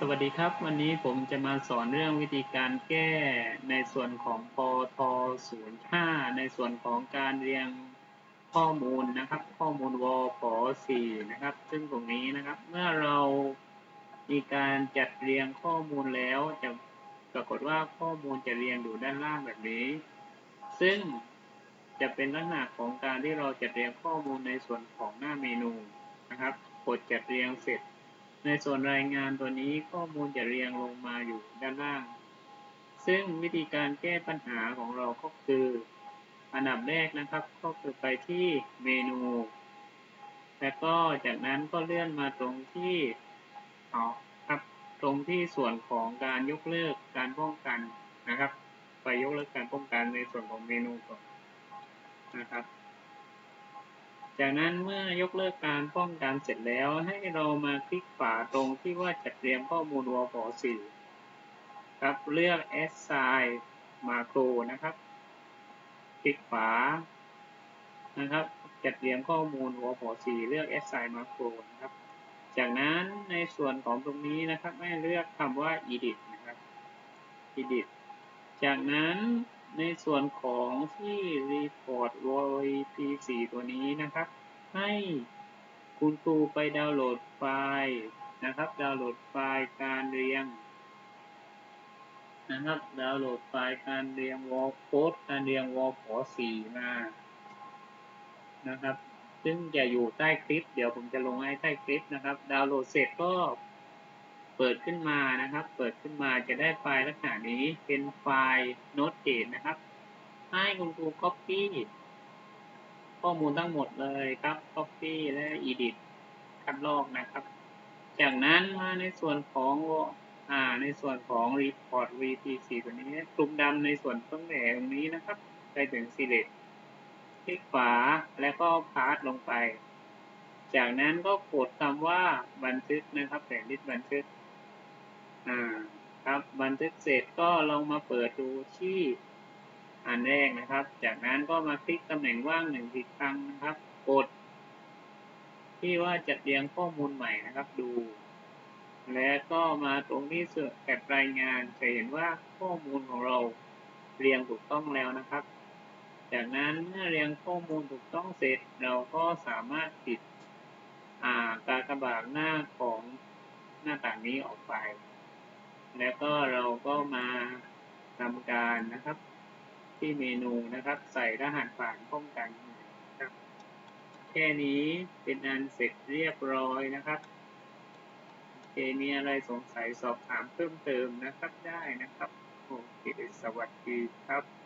สวัสดีครับ วันนี้ผมจะมาสอนเรื่องวิธีการแก้ในส่วนของปท05 ในส่วนของการเรียงข้อมูลนะครับ ข้อมูลวผ4นะครับ ซึ่งตรงนี้นะครับ เมื่อเรามีการจัดเรียงข้อมูลแล้วจะปรากฏว่าข้อมูลจะเรียงอยู่ด้านล่างแบบนี้ ซึ่งจะเป็นลักษณะของการที่เราจัดเรียงข้อมูลในส่วนของหน้าเมนูนะครับ กดจัดเรียงเสร็จ ในส่วนรายงานตัวนี้ข้อมูลจะเรียงลงมาอยู่ด้านล่าง ซึ่งวิธีการแก้ปัญหาของเราก็คือ อันดับแรกนะครับ ก็คือไปที่เมนู แล้วก็จากนั้นก็เลื่อนมาตรงที่เอครับตรงที่ส่วนของการยกเลิกการป้องกันนะครับ ไปยกเลิกการป้องกันในส่วนของเมนูก่อนนะครับ จากนั้นเมื่อยกเลิกการป้องกันเสร็จแล้วให้เรามาคลิกขวาตรงที่ว่าจัดเตรียมข้อมูลวอล4ครับเลือก assign macro นะครับ คลิกขวานะครับ จัดเตรียมข้อมูลวอล4เลือก assign macro นะครับ จากนั้นในส่วนของตรงนี้นะครับให้เลือกคำว่า edit นะครับ edit จากนั้น ในส่วนของที่ report VP4 ตัวนี้นะครับ ให้คุณครูไปดาวน์โหลดไฟล์นะครับ ดาวน์โหลดไฟล์การเรียงนะครับ ดาวน์โหลดไฟล์การเรียงวอลโค้ดการเรียงวอลขอสี่มา นะครับ ซึ่งจะอยู่ใต้คลิป เดี๋ยวผมจะลงให้ใต้คลิปนะครับ ดาวน์โหลดเสร็จก็ เปิดขึ้นมานะครับ เปิดขึ้นมาจะได้ไฟล์ลักษณะนี้เป็นไฟล์โน้ตเกตนะครับ ให้คุณครู copy ข้อมูลทั้งหมดเลยครับ copy และ edit คัดลอกนะครับ จากนั้นมาในส่วนของอ่าในส่วนของ report vpc ตัวนี้กลุ่มดำในส่วนต้นแหนตรงนี้นะครับ ไปถึง select คลิกขวาแล้วก็พาสลงไป จากนั้นก็กดคำว่าบันทึกนะครับแผนที่บันทึก อ่าครับบันทึกเสร็จก็ลองมาเปิดดูที่อันแรกนะครับ จากนั้นก็มาคลิกตำแหน่งว่างหนึ่งอีกครั้งนะครับ กด ที่ว่าจัดเรียงข้อมูลใหม่นะครับดู และก็มาตรงที่เสือแอบรายงานจะเห็นว่าข้อมูลของเราเรียงถูกต้องแล้วนะครับ จากนั้นเมื่อเรียงข้อมูลถูกต้องเสร็จ เราก็สามารถติดการกระบาดหน้าของหน้าต่างนี้ออกไป แล้วก็เราก็มาทำการนะครับ ที่เมนูนะครับ ใส่รหัสผ่านป้องกันครับ แค่นี้เป็นอันเสร็จเรียบร้อยนะครับโอเคมีอะไรสงสัยสอบถามเพิ่มเติมนะครับได้นะครับโอเคสวัสดีครับ